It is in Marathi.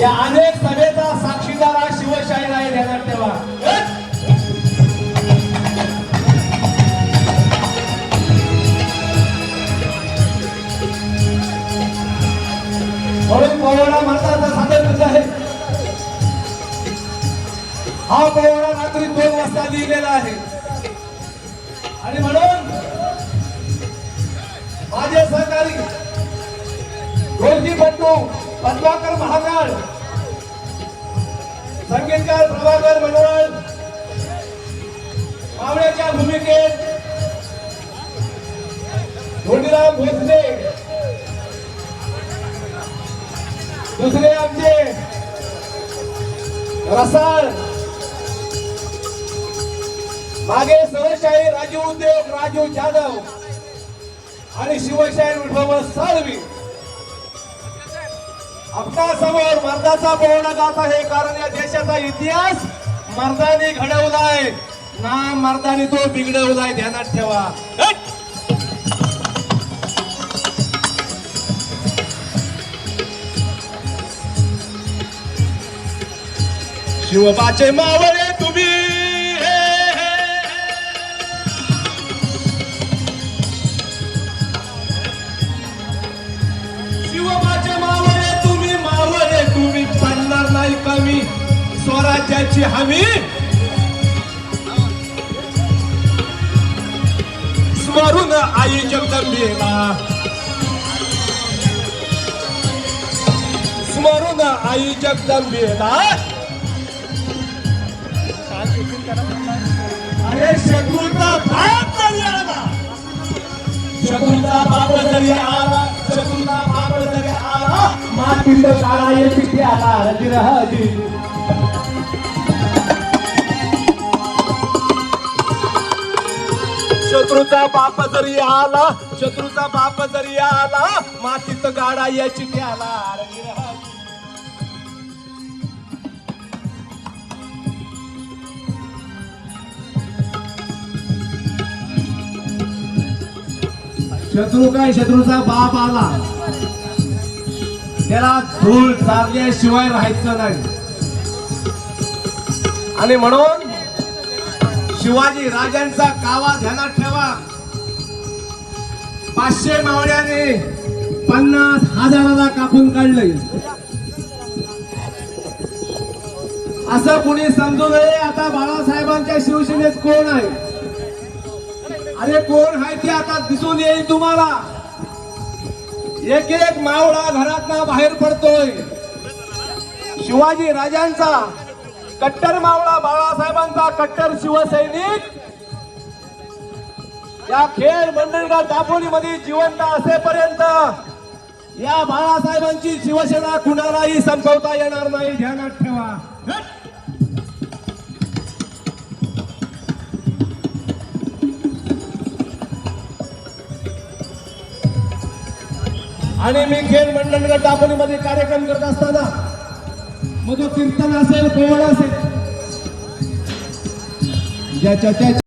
या अनेक सभेचा साक्षीदार हा शिवशाही आहे ध्यानात ठेवा म्हणून पोवाडा म्हणतात सादर आहे. हा पोवाडा प्रभाकर महाकाळ संगीतकार प्रभाकर मनोहर पावण्याच्या भूमिकेत धोंडीराम भोसले. दुसरे आमचे रसाळ मागे सरशाही राजू उद्योग राजू जाधव आणि शिवशाही विठोबा साळवी. आपल्यासमोर मर्दाचा पोहणा जात आहे कारण या देशाचा इतिहास मर्दाने घडवलाय. ना मर्दाने तो बिघडवलाय ध्यानात ठेवा. शिवबाचे मावळे स्मरून आई जगदंबेला स्मरून आई जगदंबेला अरे शत्रूचा बाप जरी आला. शत्रूचा बाप जरी आला. शत्रूचा बाप जरी आला. मातीत काळा येते पिठी आला. हजी शत्रूचा बाप जरी आला शत्रूचा बाप जरी आला मातीत गाडा याची चिठ्याला शत्रू काय? शत्रूचा बाप आला. त्याला धूळ चारल्याशिवाय राहायचं नाही. आणि म्हणून शिवाजी राजांचा कावा ध्यानात ठेवा. पाचशे मावळ्याने पन्नास हजाराला कापून काढलंय. असं कुणी समजू नये आता बाळासाहेबांच्या शिवसेनेत कोण आहे? अरे कोण आहे ते आता दिसून येईल तुम्हाला. एक एक मावळा घरात बाहेर पडतोय. शिवाजी राजांचा कट्टर मावळा बाळासाहेबांचा कट्टर शिवसैनिक. या खेळ मंडळगड दापोलीमध्ये जिवंत असेपर्यंत या बाळासाहेबांची शिवसेना कुणालाही संपवता येणार नाही ध्यानात ठेवा. आणि मी खेळ मंडळगड दापोलीमध्ये कार्यक्रम करत असताना मग कीर्तन असेल पोवळ असेल. ज्याच्या त्याच्या